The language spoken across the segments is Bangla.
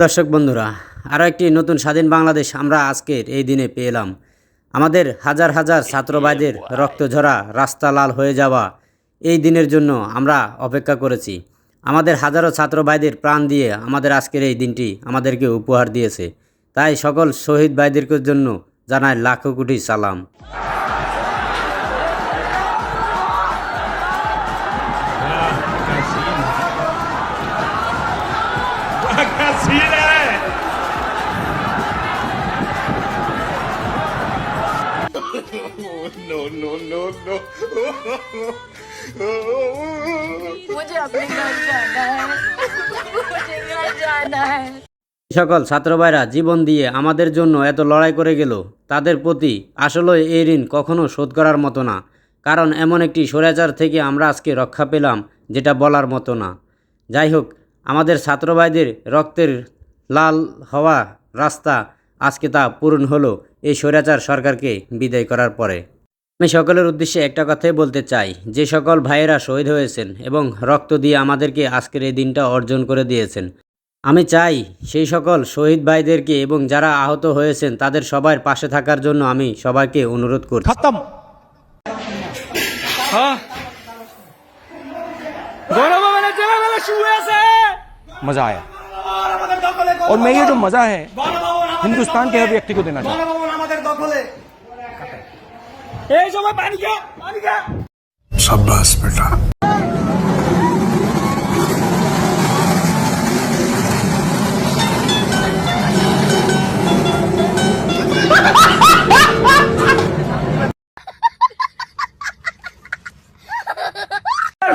দর্শক বন্ধুরা আরও একটি নতুন স্বাধীন বাংলাদেশ আমরা আজকের এই দিনে পেলাম আমাদের হাজার হাজার ছাত্র ভাইদের রক্ত ঝরা রাস্তা লাল হয়ে যাওয়া এই দিনের জন্য আমরা অপেক্ষা করেছি। আমাদের হাজারো ছাত্র ভাইদের প্রাণ দিয়ে আমাদের আজকের এই দিনটি আমাদেরকে উপহার দিয়েছে। তাই সকল শহীদ ভাইদেরকে জন্য জানায় লাখো কোটি সালাম। no no no no मुझे अपने घर जाना है मुझे घर जाना है সকল ছাত্র ভাইরা জীবন দিয়ে আমাদের জন্য এত লড়াই করে গেল তাদের প্রতি আসলে এই ঋণ কখনো শোধ করার মতো না কারণ এমন একটি স্বৈরাচার থেকে আমরা আজকে রক্ষা পেলাম যেটা বলার মতো না যাই হোক আমাদের ছাত্র ভাইদের রক্তের লাল হওয়া রাস্তা আজকে তা পূরণ হলো এই স্বৈরাচার সরকারকে বিদায় করার পরে আমি সকলের উদ্দেশ্যে একটা কথাই বলতে চাই যে সকল ভাইয়েরা শহীদ হয়েছেন এবং রক্ত দিয়ে আমাদেরকে আজকের এই দিনটা অর্জন করে দিয়েছেন আমি চাই সেই সকল শহীদ ভাইদেরকে এবং যারা আহত হয়েছেন তাদের সবার পাশে থাকার জন্য আমি সবাইকে অনুরোধ করছি खत्म हाँ गौरव मैंने चला मेरा शुए से मजा आया और मैं ये जो मजा है हिंदुस्तान के हर व्यक्ति को देना चाहता हूँ এই সময় পানি খা পানি খা शाबाश बेटा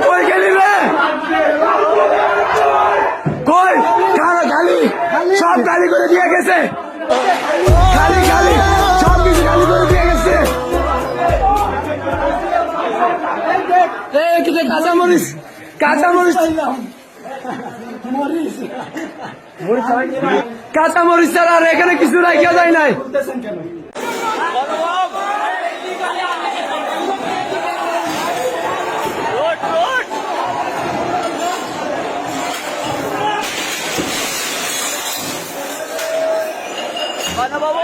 কই গেলি রে কই খালি খালি সব গালি করে দিয়ে গেছে কাঁচামরিচ কাঁচামরিচ। কাঁচামরিচ ছাড়া আর এখানে কিছু রাখা যায় নাই। বাবু